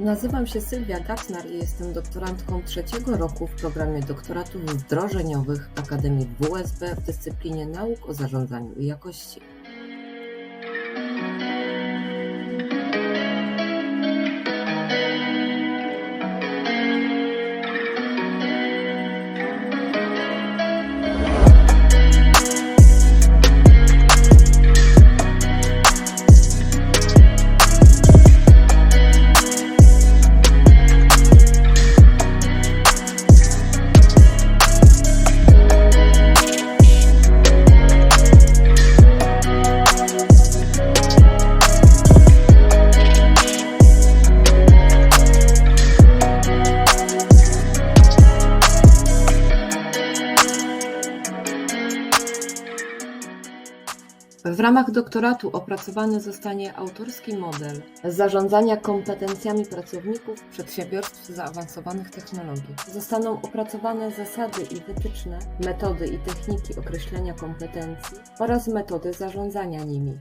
Nazywam się Sylwia Gatnar i jestem doktorantką trzeciego roku w programie doktoratów wdrożeniowych Akademii WSB w dyscyplinie nauk o zarządzaniu i jakości. W ramach doktoratu opracowany zostanie autorski model zarządzania kompetencjami pracowników przedsiębiorstw zaawansowanych technologii. Zostaną opracowane zasady i wytyczne, metody i techniki określenia kompetencji oraz metody zarządzania nimi.